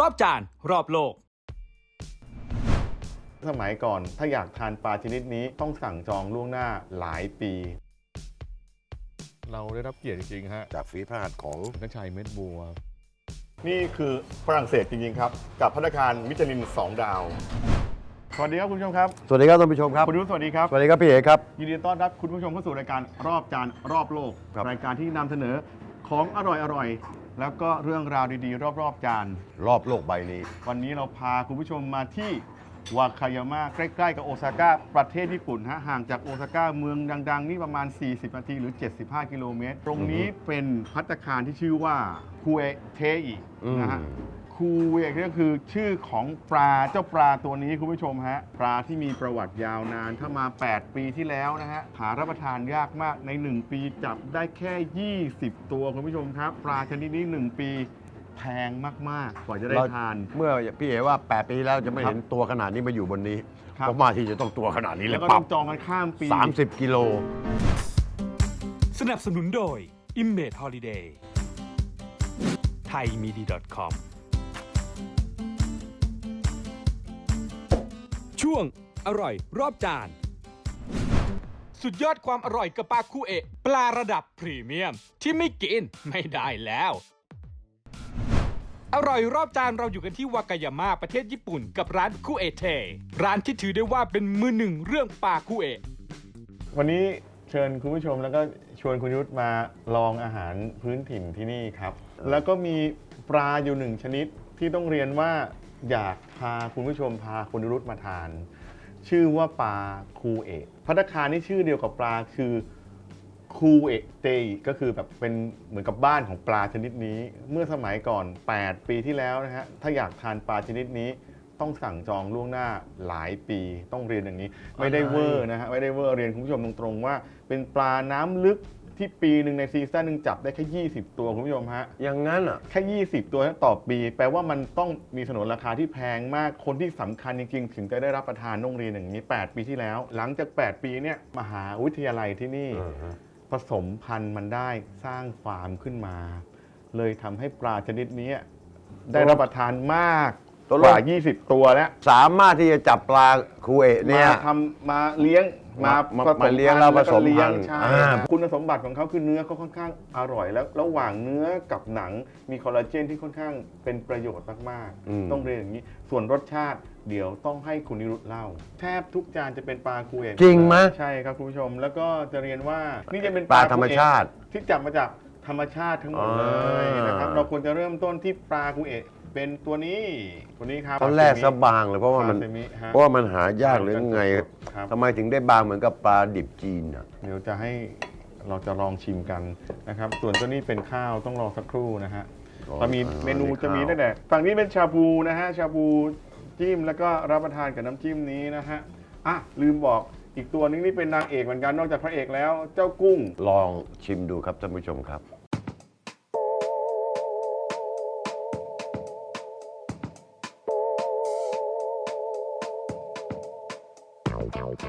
รอบจาน รอบโลก สมัยก่อนถ้าอยากทานปลาชนิดนี้ต้องสั่งจองล่วงหน้าหลายปี เราได้รับเกียรติจริงๆฮะจากฝีพระหัตถ์ของนักชัยเม็ดบัว นี่คือฝรั่งเศสจริงๆครับ กับพัฒการมิชลิน 2 ดาว สวัสดีครับคุณผู้ชมครับ สวัสดีครับท่านผู้ชมครับ คุณยุทธสวัสดีครับ สวัสดีครับพี่เอกครับ ยินดีต้อนรับคุณผู้ชมเข้าสู่รายการรอบจานรอบโลก ครับ รายการที่นำเสนอของอร่อยๆ แล้วก็เรื่องราวดีๆ รอบๆจาน รอบโลกใบนี้ วันนี้เราพาคุณผู้ชมมาที่วาคายาม่าใกล้ ๆ กับโอซาก้าประเทศญี่ปุ่นฮะห่างจากโอซาก้าเมืองดัง ๆ นี่ประมาณ 40 นาทีหรือ 75 กิโลเมตร ตรงนี้เป็นพัตตาคารที่ชื่อว่าคูเอเทอินะฮะอืม คูเอก็คือชื่อของปลาเจ้าปลาตัวนี้คุณผู้ชมฮะปลาที่มีประวัติยาวนานถ้ามา 8 ปีที่แล้วนะฮะหารับประทานยากมากใน 1 ปีจับได้แค่ 20 ตัวคุณผู้ชมครับ ปลาชนิดนี้ 1 ปีแพงมากๆกว่าจะได้เราทาน เมื่อพี่เอกว่า 8 ปีแล้วจะไม่ครับเห็นตัวขนาดนี้มาอยู่บนนี้ครับเพราะมาที่จะต้องตัวขนาดนี้เลแล้ยวก็ปัต้บองจองกันข้ามปี 30 กิโล สนับสนุนโดย i m m a g e Holiday ไทยมีดี .com ช่วง อร่อยรอบจาน สุดยอดความอร่อยกับปลาคูเอะปลาระดับพรีเมียม ที่ไม่กินไม่ได้แล้ว อร่อยรอบจานเราอยู่กันที่วากายาม่าประเทศญี่ปุ่น กับร้านคูเอะเท ร้านที่ถือได้ว่าเป็นมือหนึ่งเรื่องปลาคูเอะวันนี้เชิญคุณผู้ชมแล้วก็ชวนคุณยุทธมาลองอาหารพื้นถิ่นที่นี่ครับ แล้วก็มีปลาอยู่หนึ่งชนิดที่ต้องเรียนว่า อยากพาคุณผู้ชมพาคุณยุทธมาทาน ชื่อว่าปลาคูเอะพัตตาคารนี่ชื่อเดียวกับปลาคือคูเอะเตยก็คือแบบเป็นเหมือนกับบ้านของปลาชนิดนี้ เมื่อสมัยก่อน 8 ปีที่แล้วนะฮะถ้าอยากทานปลาชนิดนี้ ต้องสั่งจองล่วงหน้าหลายปีต้องเรียนอย่างนี้ ไม่ได้เวอร์นะฮะไม่ได้เวอร์เรียนคุณผู้ชมตรงๆว่า เป็นปลาน้ำลึก ที่ปีหนึ่งในซีซั่นหนึ่งจับได้แค่ 20 ตัวคุณผู้ชมฮะ อย่างนั้นอะ แค่ 20 ตัวต่อปี แปลว่ามันต้องมีสนนราคาที่แพงมาก คนที่สำคัญจริงๆ ถึงจะได้รับประทานโรงเรียนอย่างนี้ 8 ปีที่แล้ว หลังจาก 8 ปีเนี่ยมหาวิทยาลัยที่นี่ ผสมพันธุ์มันได้สร้างฟาร์มขึ้นมา เลยทำให้ปลาชนิดนี้ได้รับประทานมาก ตัวกละว่า 20 ตัวแล้วสามารถที่จะจับปลาคูเอะเนี่ยมาทำมาเลี้ยงมามาผสมาเลี้ยงแล้วพันผสมก็เลี้ยงพันธุ์ใช่อ่า คุณสมบัติของเขาคือเนื้อเขาค่อนข้างอร่อยแล้วระหว่างเนื้อกับหนังมีคอลลาเจนที่ค่อนข้างเป็นประโยชน์มากอืมๆต้องเรียนอย่างนี้ ส่วนรสชาติเดี๋ยวต้องให้คุณนิรุตเล่า แทบทุกจานจะเป็นปลาคูเอะจริงไหมใช่ครับคุณผู้ชม แล้วก็จะเรียนว่านี่จะเป็นปลาธรรมชาติ คูเอะที่จับมาจากธรรมชาติทั้งหมดเลยนะครับอ่า เราควรจะเริ่มต้นที่ปลาคูเอะ เป็นตัวนี้ตัวนี้ครับตอนแรกซะบางเลยเพราะว่ามันปลเซมิฮะ เพราะว่ามันหายากหรือไงครับ ทำไมถึงได้บางเหมือนกับปลาดิบจีนอะ เดี๋ยวจะให้เราจะลองชิมกันนะครับ ส่วนตัวนี้เป็นข้าวต้องรอสักครู่นะฮะอ๋อเรามีเมนูอันนี้จะมีข้าว ตั้งแต่ฝั่งนี้เป็นชาบูนะฮะชาบูจิ้มแล้วก็รับประทานกับน้ำจิ้มนี้นะฮะอะลืมบอกอีกตัวนึงนี่เป็นนางเอกเหมือนกันนอกจากพระเอกแล้ว เจ้ากุ้ง ลองชิมดูครับท่านผู้ชมครับ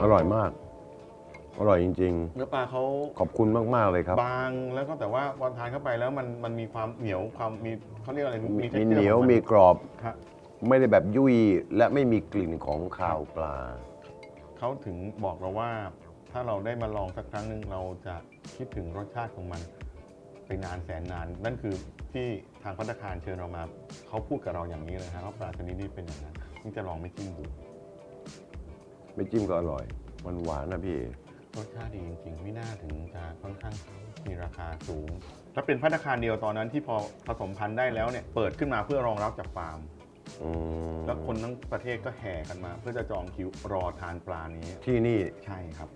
อร่อยมาก อร่อยจริง เนื้อปลาเขาๆ ขอบคุณมากๆเลยครับ บางแล้วก็แต่ว่าพอทานเข้าไปแล้วมันมันมีความเหนียวความมีเขาเรียกอะไรมี มี texture เหนียวของมีกรอบ ครับ ไม่ได้แบบยุ่ยและไม่มีกลิ่นของคาวปลา เขาถึงบอกเราว่าถ้าเราได้มาลองสักครั้งหนึ่งเราจะคิดถึงรสชาติของมันไปนานแสนนาน นั่นคือที่ทางพัตตาคารเชิญเรามา เขาพูดกับเราอย่างนี้เลยครับว่าปลาชนิดนี้เป็นอย่างนั้นนี่จะลองไม่จิ้มดู ไม่จิ้มก็อร่อย มันหวานนะพี่เอรสชาติดีจริงๆ ไม่น่าถึงจะค่อนข้างมีราคาสูงและเป็นพัตตาคารเดียวตอนนั้นที่พอผสมพันธุ์ได้แล้วเนี่ยเปิดขึ้นมาเพื่อรองรับจากฟาร์ม อืมแล้วคนทั้งประเทศก็แห่กันมา เพื่อจะจองคิวรอทานปลานี้ ที่นี่ ใช่ครับ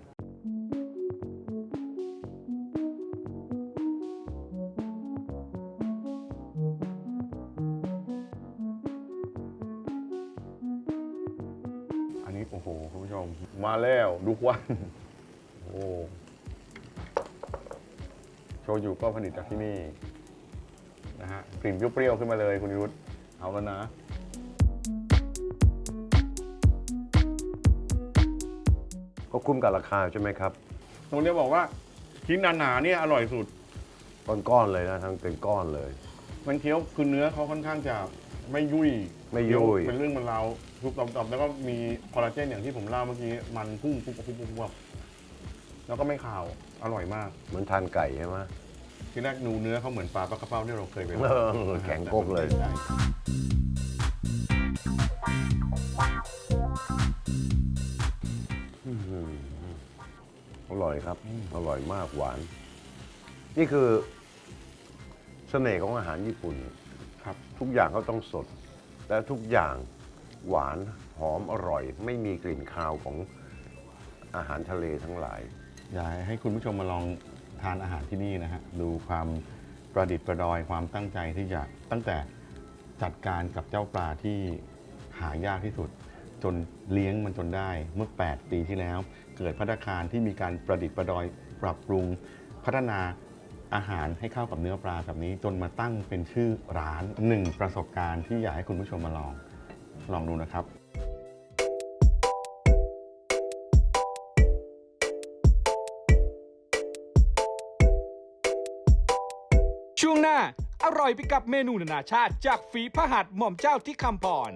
ม มาแล้วดูควันโอ้โชยุก็ผลิตจากที่นี่นะฮะกลิ่นเปรี้ยวๆขึ้นมาเลยคุณยุทธเอาแล้วนะก็คุ้มกับราคาใช่ไหมครับตรงนี้บอกว่าชิ้นหนาๆเนี่ยอร่อยสุด ก้อนๆเลยนะทั้งเป็นก้อนเลย มันเคี้ยวคือเนื้อเขาค่อนข้างจะ ไม่ยุ่ยไม่ยุ่ยเคี้วเป็นเรื่องมันเราทุบตอบๆแล้วก็มีคอลลาเจนอย่างที่ผมเล่าเมื่อกี้มันพุ่งปุ๊บปุ๊บปุ๊บปุ๊บแล้วก็ไม่ขาวอร่อยมาก เหมือนทานไก่ใช่ไหม ทีแรกดูเนื้อเขาเหมือนปลาปลากระเป้าที่เราเคยไปเออแข็งก๊กเลยใช่อื้อหืออร่อยครับ อร่อยมากหวาน นี่คือเสน่ห์ของอาหารญี่ปุ่นครับ ทุกอย่างเขาต้องสด และทุกอย่างหวานหอมอร่อย ไม่มีกลิ่นคาวของอาหารทะเลทั้งหลาย อยากให้คุณผู้ชมมาลองทานอาหารที่นี่นะฮะ ดูความประดิษฐ์ประดอยความตั้งใจที่จะตั้งแต่จัดการกับเจ้าปลาที่หายากที่สุด จนเลี้ยงมันจนได้เมื่อ 8 ปีที่แล้ว เกิดพัตตาคารที่มีการประดิษฐ์ประดอยปรับปรุงพัฒนา อาหารให้เข้ากับเนื้อปลาแบบนี้ จนมาตั้งเป็นชื่อร้านหนึ่งประสบการณ์ที่อยากให้คุณผู้ชมมาลองลองดูนะครับช่วงหน้าอร่อยไปกับเมนูนานาชาติ จากฝีพระหัตถ์หม่อมเจ้าที่คำพร